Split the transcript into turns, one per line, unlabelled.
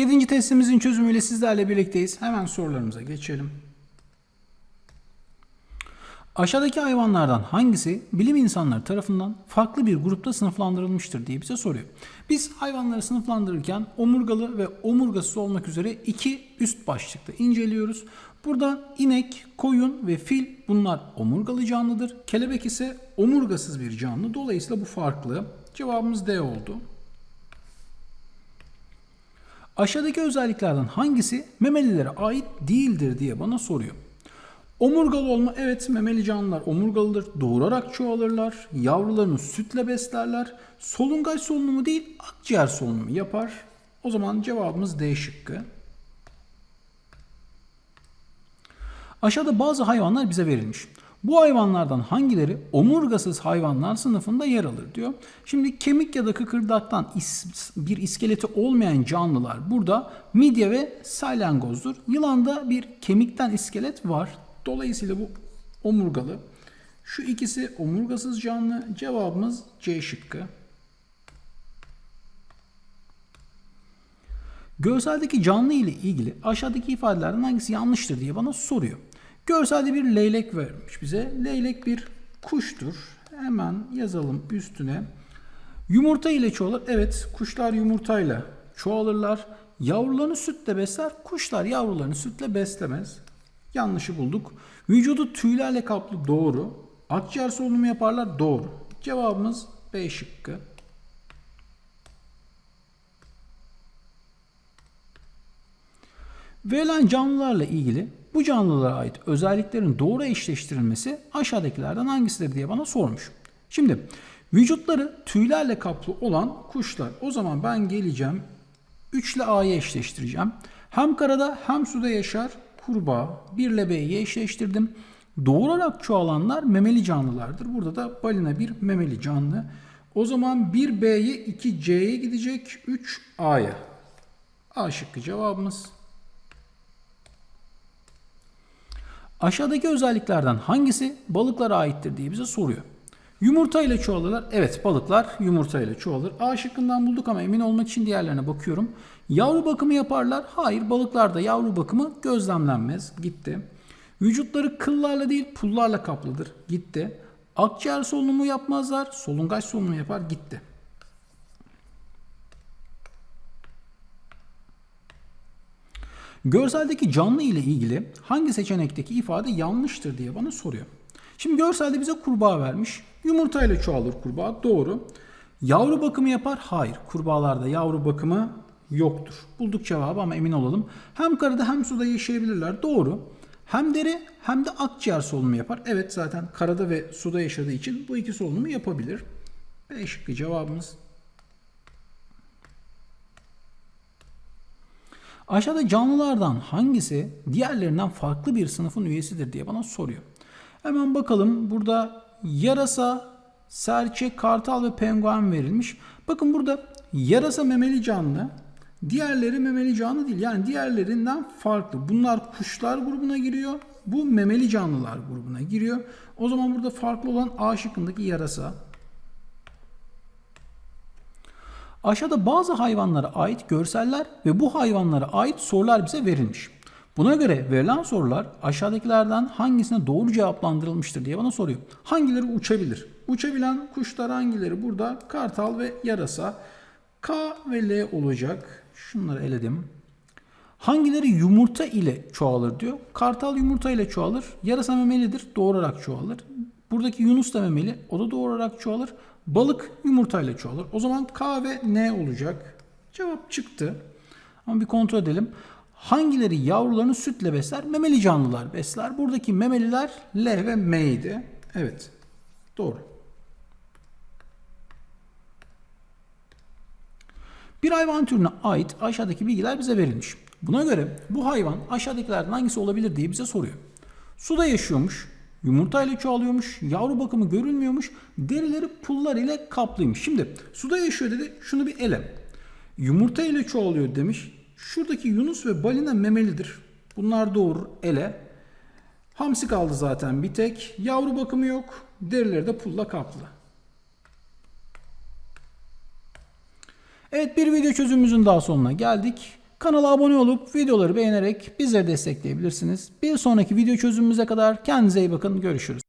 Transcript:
Yedinci testimizin çözümüyle sizlerle birlikteyiz. Hemen sorularımıza geçelim. Aşağıdaki hayvanlardan hangisi bilim insanları tarafından farklı bir grupta sınıflandırılmıştır diye bize soruyor. Biz hayvanları sınıflandırırken omurgalı ve omurgasız olmak üzere iki üst başlıkta inceliyoruz. Burada inek, koyun ve fil bunlar omurgalı canlıdır. Kelebek ise omurgasız bir canlı. Dolayısıyla bu farklı. Cevabımız D oldu. Aşağıdaki özelliklerden hangisi memelilere ait değildir diye bana soruyor. Omurgalı olma evet memeli canlılar omurgalıdır. Doğurarak çoğalırlar. Yavrularını sütle beslerler. Solungaç solunumu değil akciğer solunumu yapar. O zaman cevabımız D şıkkı. Aşağıda bazı hayvanlar bize verilmiş. Bu hayvanlardan hangileri omurgasız hayvanlar sınıfında yer alır diyor. Şimdi kemik ya da kıkırdaktan is- bir iskeleti olmayan canlılar burada midye ve salyangozdur. Yılanda bir kemikten iskelet var. Dolayısıyla bu omurgalı. Şu ikisi omurgasız canlı. Cevabımız C şıkkı. Görseldeki canlı ile ilgili aşağıdaki ifadelerden hangisi yanlıştır diye bana soruyor. Görselde bir leylek vermiş bize. Leylek bir kuştur. Hemen yazalım üstüne. Yumurta ile çoğalır. Evet kuşlar yumurtayla çoğalırlar. Yavrularını sütle besler. Kuşlar yavrularını sütle beslemez. Yanlışı bulduk. Vücudu tüylerle kaplı doğru. Akciğer solunumu yaparlar doğru. Cevabımız B şıkkı. Verilen canlılarla ilgili bu canlılara ait özelliklerin doğru eşleştirilmesi aşağıdakilerden hangisidir diye bana sormuş. Şimdi vücutları tüylerle kaplı olan kuşlar. O zaman ben geleceğim 3 ile A'yı eşleştireceğim. Hem karada hem suda yaşar kurbağa. 1 ile B'yi eşleştirdim. Doğurarak çoğalanlar memeli canlılardır. Burada da balina bir memeli canlı. O zaman 1B'ye 2C'ye gidecek 3A'ya. A şıkkı cevabımız. Aşağıdaki özelliklerden hangisi balıklara aittir diye bize soruyor. Yumurta ile çoğalırlar. Evet balıklar yumurta ile çoğalır. A şıkkından bulduk ama emin olmak için diğerlerine bakıyorum. Yavru bakımı yaparlar. Hayır balıklarda yavru bakımı gözlemlenmez. Gitti. Vücutları kıllarla değil pullarla kaplıdır. Gitti. Akciğer solunumu yapmazlar. Solungaç solunumu yapar. Gitti. Görseldeki canlı ile ilgili hangi seçenekteki ifade yanlıştır diye bana soruyor. Şimdi görselde bize kurbağa vermiş. Yumurta ile çoğalır kurbağa. Doğru. Yavru bakımı yapar? Hayır. Kurbağalarda yavru bakımı yoktur. Bulduk cevabı ama emin olalım. Hem karada hem suda yaşayabilirler. Doğru. Hem deri hem de akciğer solunumu yapar. Evet zaten karada ve suda yaşadığı için bu iki solunumu yapabilir. B şıkkı cevabımız. Aşağıda canlılardan hangisi diğerlerinden farklı bir sınıfın üyesidir diye bana soruyor. Hemen bakalım burada yarasa, serçe, kartal ve penguen verilmiş. Bakın burada yarasa memeli canlı, diğerleri memeli canlı değil. Yani diğerlerinden farklı. Bunlar kuşlar grubuna giriyor. Bu memeli canlılar grubuna giriyor. O zaman burada farklı olan A şıkkındaki yarasa. Aşağıda bazı hayvanlara ait görseller ve bu hayvanlara ait sorular bize verilmiş. Buna göre verilen sorular aşağıdakilerden hangisine doğru cevaplandırılmıştır diye bana soruyor. Hangileri uçabilir? Uçabilen kuşlar hangileri? Burada kartal ve yarasa. K ve L olacak. Şunları eledim. Hangileri yumurta ile çoğalır diyor. Kartal yumurta ile çoğalır. Yarasa memelidir. Doğurarak çoğalır. Buradaki Yunus da memeli. O da doğurarak çoğalır. Balık yumurtayla çoğalır. O zaman K ve N olacak. Cevap çıktı. Ama bir kontrol edelim. Hangileri yavrularını sütle besler? Memeli canlılar besler. Buradaki memeliler L ve M idi. Evet. Doğru. Bir hayvan türüne ait aşağıdaki bilgiler bize verilmiş. Buna göre bu hayvan aşağıdakilerden hangisi olabilir diye bize soruyor. Suda yaşıyormuş, yumurta ile çoğalıyormuş, yavru bakımı görülmüyormuş, derileri pullar ile kaplıymış. Şimdi suda yaşıyor dedi, şunu bir ele. Yumurta ile çoğalıyor demiş. Şuradaki yunus ve balina memelidir. Bunlar doğru ele. Hamsi kaldı zaten bir tek. Yavru bakımı yok. Derileri de pulla kaplı. Evet bir video çözümümüzün daha sonuna geldik. Kanala abone olup videoları beğenerek bizleri destekleyebilirsiniz. Bir sonraki video çözümümüze kadar kendinize iyi bakın. Görüşürüz.